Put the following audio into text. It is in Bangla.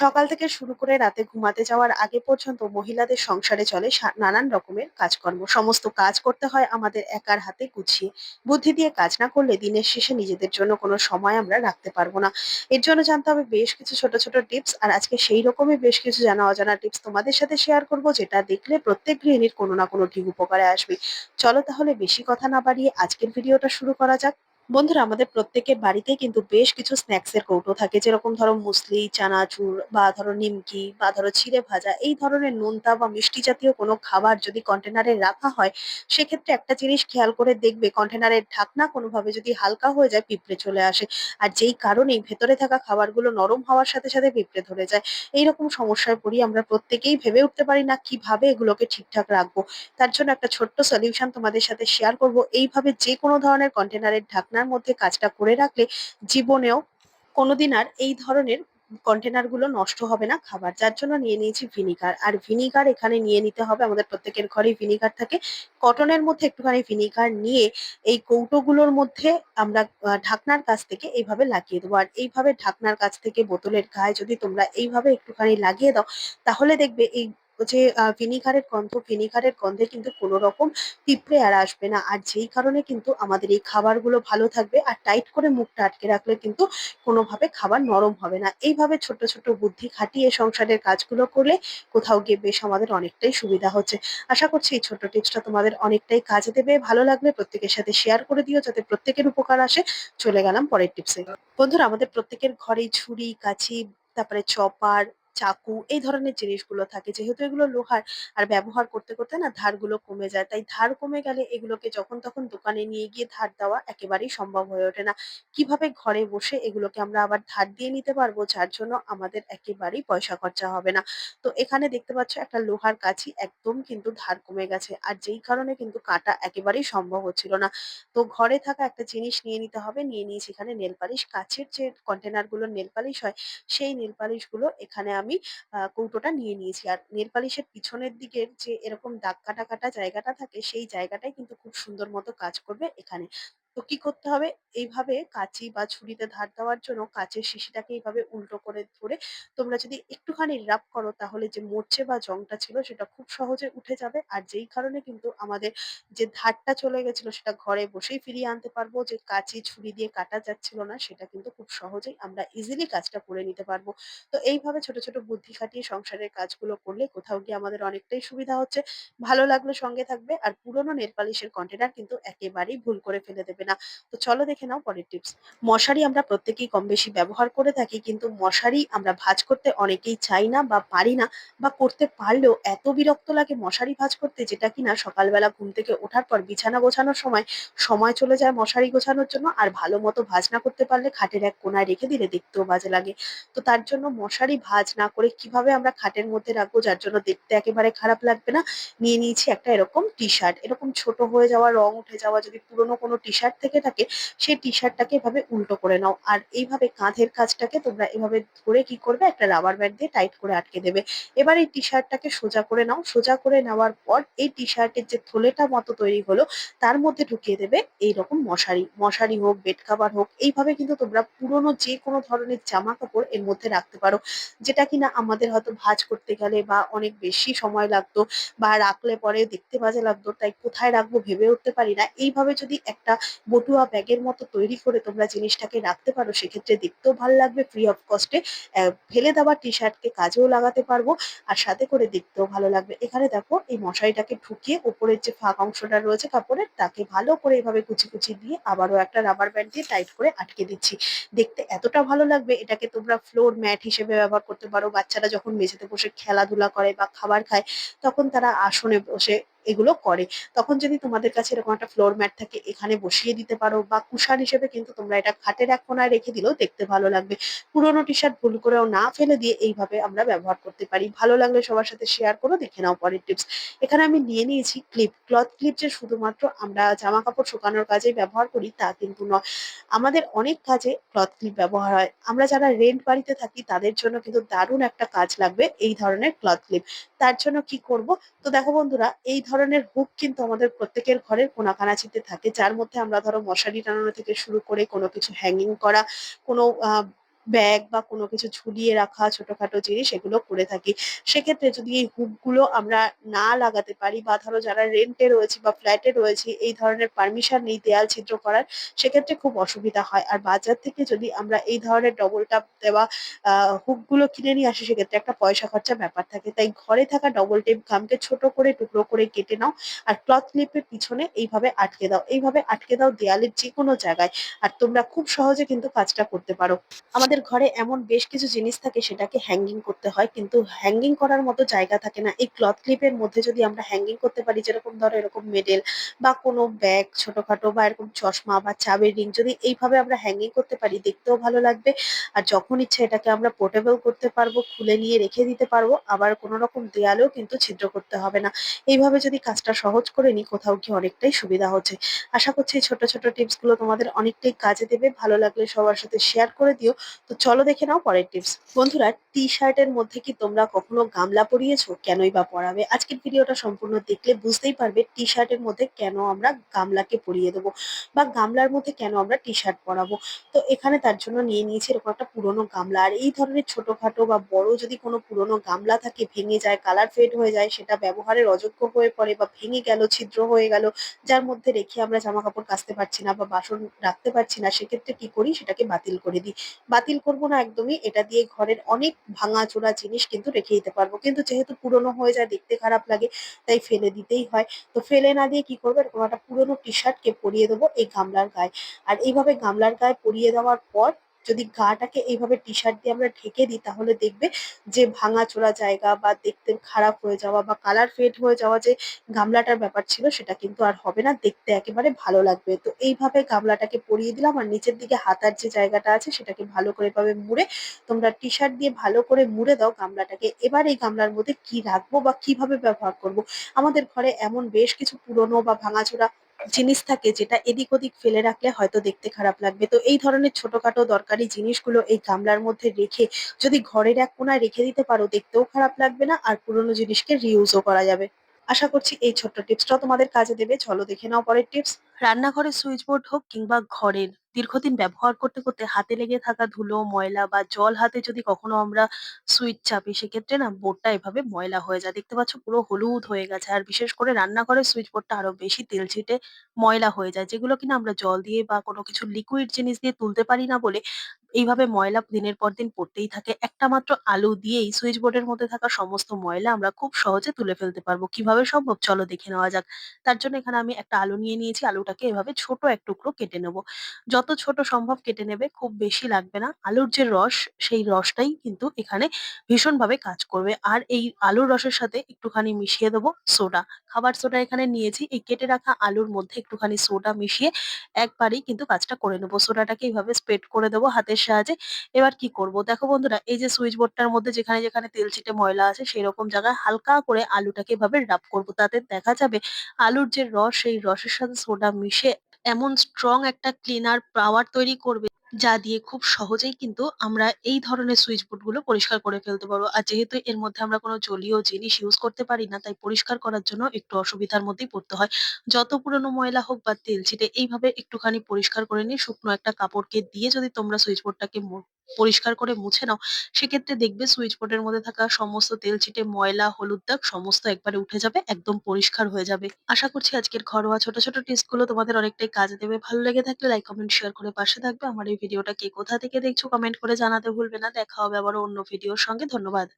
সকাল থেকে শুরু করে রাতে ঘুমাতে যাওয়ার আগে পর্যন্ত মহিলাদের সংসারে চলে নানান রকমের কাজকর্ম। সমস্ত কাজ করতে হয় আমাদের একার হাতে গুছিয়ে। বুদ্ধি দিয়ে কাজ না করলে দিনের শেষে নিজেদের জন্য কোনো সময় আমরা রাখতে পারব না। এর জন্য জানতে হবে বেশ কিছু ছোট ছোট টিপস, আর আজকে সেই রকমই বেশ কিছু জানা অজানা টিপস তোমাদের সাথে শেয়ার করব, যেটা দেখলে প্রত্যেক গৃহিণীর কোনো না কোনো ঠিক উপকারে আসবে। চলো তাহলে বেশি কথা না বাড়িয়ে আজকের ভিডিওটা শুরু করা যাক। বন্ধুরা, আমাদের প্রত্যেকের বাড়িতেই কিন্তু বেশ কিছু স্ন্যাক্স এর কৌটো থাকে। যেরকম ধরো মুসলি, চানাচুর বা ধরো নিমকি বা ধরো ছিঁড়ে ভাজা, এই ধরনের নোনতা বা মিষ্টি জাতীয় কোনো খাবার যদি কন্টেনারে রাখা হয়, সেক্ষেত্রে একটা জিনিস খেয়াল করে দেখবে কন্টেনারের ঢাকনা কোনোভাবে যদি হালকা হয়ে যায়, পিঁপড়ে চলে আসে। আর যেই কারণেই ভেতরে থাকা খাবারগুলো নরম হওয়ার সাথে সাথে পিঁপড়ে ধরে যায়। এইরকম সমস্যায় পড়ি, আমরা প্রত্যেকেই ভেবে উঠতে পারি না কীভাবে এগুলোকে ঠিকঠাক রাখব। তার জন্য একটা ছোট্ট সলিউশন তোমাদের সাথে শেয়ার করব। এইভাবে যে কোনো ধরনের কন্টেনারের ঢাকনার মধ্যে কাজটা করে রাখলে জীবনেও কোনোদিন আর এই ধরনের কন্টেনারগুলো নষ্ট হবে না। খাবার যার জন্য নিয়ে নিয়েছি ভিনিগার আর ভিনিগার এখানে নিয়ে নিতে হবে। আমাদের প্রত্যেকের ঘরেই ভিনিগার থাকে। কটনের মধ্যে একটুখানি ভিনিগার নিয়ে এই কৌটোগুলোর মধ্যে আমরা ঢাকনার কাছ থেকে এইভাবে লাগিয়ে দেবো। আর এইভাবে ঢাকনার কাছ থেকে বোতলের গায়ে যদি তোমরা এইভাবে একটুখানি লাগিয়ে দাও, তাহলে দেখবে এই যে ভিনিগারের গন্ধ, ভিনিগারের গন্ধে কিন্তু কোনো রকম পিঁপড়ে আর আসবে না। আর যেই কারণে কিন্তু আমাদের এই খাবারগুলো ভালো থাকবে আর টাইট করে মুখটা আটকে রাখলে কিন্তু কোনোভাবে খাবার নরম হবে না। এইভাবে ছোট ছোট বুদ্ধি খাটিয়ে সংসারের কাজগুলো করলে কোথাও গিয়ে বেশ আমাদের অনেকটাই সুবিধা হচ্ছে। আশা করছি এই ছোট্ট টিপসটা তোমাদের অনেকটাই কাজে দেবে। ভালো লাগলে প্রত্যেকের সাথে শেয়ার করে দিও যাতে প্রত্যেকের উপকার আসে। চলে গেলাম পরের টিপসে। বন্ধুরা, আমাদের প্রত্যেকের ঘরেই ছুরি কাছি তারপরে চপার চাকু, এই ধরনের জিনিসগুলো থাকে। যেহেতু এগুলো লোহার, আর ব্যবহার করতে করতে না ধারগুলো কমে যায়, তাই ধার কমে গেলে এগুলোকে যখন তখন দোকানে নিয়ে গিয়ে ধার দেওয়া একেবারেই সম্ভব হয়ে ওঠে না। কীভাবে ঘরে বসে এগুলোকে আমরা আবার ধার দিয়ে নিতে পারব? যার জন্য আমাদের একেবারেই পয়সা খরচা হবে না। তো এখানে দেখতে পাচ্ছ একটা লোহার কাছি একদম কিন্তু ধার কমে গেছে, আর যেই কারণে কিন্তু কাটা একেবারেই সম্ভব হচ্ছিল না। তো ঘরে থাকা একটা জিনিস নিয়ে নিতে হবে, নিয়ে নিয়েছি এখানে নেল পালিশ, কাচের যে কন্টেনারগুলো নেল পালিশ হয়, সেই নেল পালিশগুলো এখানে আমি আহ, কৌটোটা নিয়ে নিয়েছি। আর নেল পালিশের পিছনের দিকের যে এরকম দাগ কাটা কাটা জায়গাটা থাকে সেই জায়গাটাই কিন্তু খুব সুন্দর মতো কাজ করবে এখানে। তো কি করতে হবে? এইভাবে কাঁচি বা ছুরিতে ধার দেওয়ার জন্য কাঁচের শিশিটাকে এইভাবে উল্টো করে ধরে তোমরা যদি একটুখানি রাব করো তাহলে যে মরচে বা জংটা ছিল সেটা খুব সহজে উঠে যাবে। আর যেই কারণে কিন্তু আমাদের যে ধারটা চলে গেছিল সেটা ঘরে বসেই ফিরিয়ে আনতে পারব। যে কাঁচি ছুরি দিয়ে কাটা যাচ্ছিল না সেটা কিন্তু খুব সহজেই আমরা ইজিলি কাজটা করে নিতে পারব। তো এইভাবে ছোট ছোট বুদ্ধি খাটিয়ে সংসারের কাজগুলো করলে কোথাও গিয়ে আমাদের অনেকটাই সুবিধা হচ্ছে। ভালো লাগলে সঙ্গে থাকবে। আর পুরোনো নেল পালিশের কন্টেনার কিন্তু একেবারেই ভুল করে ফেলে দেবে না। তো চলো দেখে নাও পরের টিপস মশারি আমরা প্রত্যেকেই কম বেশি ব্যবহার করে থাকি, কিন্তু মশারি আমরা ভাজ করতে অনেকেই চাই না বা পারি না বা করতে পারলেও এত বিরক্ত লাগে মশারি ভাঁজ করতে যেটা কিনা সকালবেলা ঘুম থেকে ওঠার পর বিছানা গোছানোর সময় সময় চলে যায় মশারি গোছানোর জন্য আর ভালো মতো ভাজ না করতে পারলে খাটের এক কোনায় রেখে দিলে দেখতেও বাজে লাগে। তো তার জন্য মশারি ভাজ না করে কীভাবে আমরা খাটের মধ্যে রাখব যার জন্য দেখতে একেবারে খারাপ লাগবে না? নিয়ে নিয়েছি একটা এরকম টি শার্ট এরকম ছোট হয়ে যাওয়া, রং উঠে যাওয়া, যদি পুরোনো কোনো টি শার্ট থেকে থাকে, সেই টি শার্টটাকে এভাবে উল্টো করে নাও। আর এইভাবে কাঁধের কাজটাকে তোমরা এভাবে ধরে কি করবে? একটা রাবার ব্যান্ড দিয়ে টাইট করে আটকে দেবে। এবার এই টি শার্টটাকে সোজা করে নাও। সোজা করে নেওয়ার পর এই টি শার্টের যে থলেটা মতো তৈরি হলো, তার মধ্যে ঢুকিয়ে দেবে এইরকম মশারি। মশারি হোক বেড কাভার হোক, এইভাবে কিন্তু তোমরা পুরোনো যে কোনো ধরনের জামা কাপড় এর মধ্যে রাখতে পারো। যেটা কিনা আমাদের হয়তো ভাজ করতে গেলে বা অনেক বেশি সময় লাগতো বা রাখলে পরে দেখতে বাজে লাগতো, তাই কোথায় রাখব ভেবে উঠতে পারি না। এইভাবে যদি একটা বটুয়া ব্যাগের মতো তৈরি করে তোমরা জিনিসটাকে রাখতে পারো, সেক্ষেত্রে দেখতেও ভালো লাগবে ফ্রি অফ কস্টে ফেলে দেওয়া টি শার্টকে কাজেও লাগাতে পারব, আর সাথে করে দেখতেও ভালো লাগবে। এখানে দেখো, এই মশারিটাকে ঢুকিয়ে উপরের যে ফাঁক অংশটা রয়েছে কাপড়ের, তাকে ভালো করে এভাবে কুচি কুচি দিয়ে আবারও একটা রাবার ব্যান্ড দিয়ে টাইট করে আটকে দিচ্ছি। দেখতে এতটা ভালো লাগবে, এটাকে তোমরা ফ্লোর ম্যাট হিসেবে ব্যবহার করতে পারো। বাচ্চারা যখন মেঝেতে বসে খেলাধুলা করে বা খাবার খায়, তখন তারা আসনে বসে এগুলো করে। তখন যদি তোমাদের কাছে এরকম একটা ফ্লোর ম্যাট থাকে, এখানে বসিয়ে দিতে পারো বা কুশান হিসেবে কিন্তু তোমরা এটা খাটের এক কোনায় রেখে দিলেও দেখতে ভালো লাগবে। পুরোনো টি শার্ট ভুল করেও না ফেলে দিয়ে এইভাবে আমরা ব্যবহার করতে পারি। ভালো লাগলে সবার সাথে শেয়ার করো, দেখে নাও পরের টিপস এখানে আমি নিয়ে নিয়েছি ক্লিপ ক্লথ ক্লিপ যে শুধুমাত্র আমরা জামা কাপড় শুকানোর কাজেই ব্যবহার করি তা কিন্তু নয়। আমাদের অনেক কাজে ক্লথ ক্লিপ ব্যবহার হয়। আমরা যারা রেন্ট বাড়িতে থাকি, তাদের জন্য কিন্তু দারুণ একটা কাজ লাগবে এই ধরনের ক্লথ ক্লিপ তার জন্য কি করব? তো দেখো বন্ধুরা, এই ধরনের হুক কিন্তু আমাদের প্রত্যেকের ঘরের কোনাকানাচিতে থাকে। যার মধ্যে আমরা ধরো মশারি টানানো থেকে শুরু করে কোনো কিছু হ্যাঙ্গিং করা কোনো আহ, ব্যাগ বা কোনো কিছু ঝুলিয়ে রাখা, ছোটখাটো জিনিস এগুলো করে থাকি। সেক্ষেত্রে যদি এই হুকগুলো আমরা না লাগাতে পারি বা ধরো যারা রেন্টে রয়েছি বা ফ্ল্যাটে রয়েছি, এই ধরনের পারমিশন নেই, দেয়াল ছিদ্র করার, সেক্ষেত্রে খুব অসুবিধা হয়। আর বাজার থেকে যদি আমরা এই ধরনের ডবল টাপ দেওয়া হুকগুলো কিনে নিয়ে আসি, সেক্ষেত্রে একটা পয়সা খরচার ব্যাপার থাকে। তাই ঘরে থাকা ডবল টেপ গামকে ছোট করে, টুকরো করে কেটে নাও। আর ক্লথ ক্লিপের পিছনে এইভাবে আটকে দাও। এইভাবে আটকে দাও দেয়ালের যেকোনো জায়গায়। আর তোমরা খুব সহজে কিন্তু কাজটা করতে পারো। আমাদের ঘরে এমন বেশ কিছু জিনিস থাকে সেটাকে হ্যাঙ্গিং করতে হয়। কিন্তু হ্যাঙ্গিং করার মতো জায়গা থাকে না। এই ক্লথ ক্লিপের মধ্যে যদি আমরা হ্যাঙ্গিং করতে পারি, যেরকম ধরো এরকম মেডেল বা কোনো ব্যাগ ছোটখাটো বা এরকম চশমা বা চাবির রিং যদি এইভাবে আমরা হ্যাঙ্গিং করতে পারি, দেখতেও ভালো লাগবে। আর যখন ইচ্ছে এটাকে আমরা পোর্টেবল করতে পারব, খুলে নিয়ে রেখে দিতে পারব। আবার কোনো রকম দেয়ালেও কিন্তু ছিদ্র করতে হবে না। এইভাবে যদি কাজটা সহজ করে নিই, কোথাও গিয়ে অনেকটাই সুবিধা হচ্ছে। আশা করছি এই ছোট ছোট টিপসগুলো তোমাদের অনেকটাই কাজে দেবে। ভালো লাগলে সবার সাথে শেয়ার করে দিও। তো চলো দেখে নাও পরের টিপস বন্ধুরা টি শার্টের মধ্যে কি তোমরা কখনো গামলা পরিয়েছো? কেনই বা পরাবে? আজকের ভিডিওটা সম্পূর্ণ দেখলে বুঝতেই পারবে টি শার্টের মধ্যে কেন আমরা গামলাকে পরিয়ে দেবো বা গামলার মধ্যে কেন আমরা টি শার্ট পরাবো? তো এখানে তার জন্য নিয়ে নিয়েছি এরকম একটা পুরোনো গামলা। আর এই ধরনের ছোটখাটো বা বড় যদি কোনো পুরোনো গামলা থাকে, ভেঙে যায় কালার ফেড হয়ে যায়, সেটা ব্যবহারের অযোগ্য হয়ে পড়ে বা ভেঙে গেল, ছিদ্র হয়ে গেল, যার মধ্যে রেখে আমরা জামা কাপড় কাচতে পারছি না বা বাসন রাখতে পারছি না, সেক্ষেত্রে কি করি? সেটাকে বাতিল করে দিই। বাতিল করব না একদমই, এটা দিয়ে ঘরের অনেক ভাঙা চোরা জিনিস কিন্তু রেখে দিতে পারব। কিন্তু যেহেতু পুরনো হয়ে যায়, দেখতে খারাপ লাগে, তাই ফেলে দিতেই হয়। তো ফেলে না দিয়ে কি করব? এরকম একটা পুরনো টি শার্টকে পরিয়ে দেবো এই গামলার গায়ে। আর এইভাবে গামলার গায়ে পরিয়ে দেওয়ার পর যদি গাটাকে এইভাবে টি শার্ট দিয়ে আমরা ঢেকে দিই, তাহলে দেখবে যে ভাঙাচোরা জায়গা বা দেখতে খারাপ হয়ে যাওয়া বা কালার ফেড হয়ে যাওয়া যে গামলাটার ব্যাপার ছিল, সেটা কিন্তু আর হবে না। দেখতে একেবারে ভালো লাগবে। তো এইভাবে গামলাটাকে পরিয়ে দিলাম আর নিচের দিকে হাতার যে জায়গাটা আছে, সেটাকে ভালো করে এভাবে মুড়ে তোমরা টি শার্ট দিয়ে ভালো করে মুড়ে দাও গামলাটাকে। এবার এই গামলার মধ্যে কি রাখব বা কীভাবে ব্যবহার করব? আমাদের ঘরে এমন বেশ কিছু পুরনো বা ভাঙাচোরা জিনিস থাকে যেটা এদিক ওদিক ফেলে রাখলে হয়তো দেখতে খারাপ লাগবে। তো এই ধরনের ছোটখাটো দরকারি জিনিসগুলো এই গামলার মধ্যে রেখে যদি ঘরের এক কোনায় রেখে দিতে পারো, দেখতেও খারাপ লাগবে না আর পুরনো জিনিসকে রিউজও করা যাবে। আশা করছি এই ছোট্ট টিপসটাও তোমাদের কাজে দেবে। চলো দেখে নাও পরের টিপস। রান্নাঘরের সুইচ বোর্ড হোক কিংবা ঘরের দীর্ঘদিন ব্যবহার করতে করতে হাতে লেগে থাকা ধুলো, ময়লা বা জল হাতে যদি কখনো আমরা সুইচ চাপি, সেক্ষেত্রে না বোর্ডটা এভাবে ময়লা হয়ে যায়। দেখতে পাচ্ছ পুরো হলুদ হয়ে গেছে। আর বিশেষ করে রান্নাঘরের সুইচ বোর্ডটা আরও বেশি তেল ছিটে ময়লা হয়ে যায়, যেগুলো কিনা আমরা জল দিয়ে বা কোনো কিছু লিকুইড জিনিস দিয়ে তুলতে পারি না বলে এইভাবে ময়লা দিনের পর দিন পড়তেই থাকে। একটা মাত্র আলু দিয়েই সুইচ বোর্ডের মধ্যে থাকা সমস্ত ময়লা আমরা খুব সহজে তুলে ফেলতে পারব। কীভাবে সম্ভব? চলো দেখে নেওয়া যাক। তার জন্য এখানে আমি একটা আলু নিয়ে নিয়েছি। আলুটাকে এভাবে ছোট এক টুকরো কেটে নেব। যত ছোট সম্ভব কেটে নেবে, খুব বেশি লাগবে না। আলুর যে রস, সেই রসটাই কিন্তু এখানে ভীষণভাবে কাজ করবে। আর এই আলুর রসের সাথে একটুখানি মিশিয়ে দেবো সোডা। খাবার সোডা এখানে নিয়েছি। এই কেটে রাখা আলুর মধ্যে একটুখানি সোডা মিশিয়ে একবারেই কিন্তু কাজটা করে নেব। সোডাটাকে এইভাবে স্প্রেড করে দেবো হাতের সাহায্যে। এবার কি করব? দেখো বন্ধুরা, এই যে সুইচ বোর্ডটার মধ্যে যেখানে যেখানে তেল ছিটে ময়লা আছে সেই রকম জায়গায় হালকা করে আলুটাকে এভাবে রাব করব। তাতে দেখা যাবে আলুর যে রস, সেই রসের সাথে সোডা মিশে এমন স্ট্রং একটা ক্লিনার পাওয়ার তৈরি করবে, যা দিয়ে খুব সহজেই কিন্তু আমরা এই ধরনের সুইচ বোর্ডগুলো পরিষ্কার করে ফেলতে পারব। আর যেহেতু এর মধ্যে আমরা কোনো জলীয় জিনিস ইউজ করতে পারি না, তাই পরিষ্কার করার জন্য একটু অসুবিধার মধ্যেই পড়তে হয়। যত পুরনো ময়লা হোক বা তেল ছিটে এইভাবে একটুখানি পরিষ্কার করে নিয়ে শুকনো একটা কাপড়কে দিয়ে যদি তোমরা সুইচ বোর্ডটাকে পরিষ্কার করে মুছে নাও, সেক্ষেত্রে দেখবে সুইচ বোর্ডের মধ্যে থাকা সমস্ত তেল ছিটে ময়লা, হলুদ দাগ সমস্ত একবারে উঠে যাবে, একদম পরিষ্কার হয়ে যাবে। আশা করছি আজকের ঘরোয়া ছোট ছোট টিপসগুলো তোমাদের অনেকটাই কাজে দেবে। ভালো লেগে থাকলে লাইক কমেন্ট শেয়ার করে পাশে থাকবে। আমার এই ভিডিওটা কে কোথা থেকে দেখছ কমেন্ট করে জানাতে ভুলবে না। দেখা হবে আবার অন্য ভিডিওর সঙ্গে। ধন্যবাদ।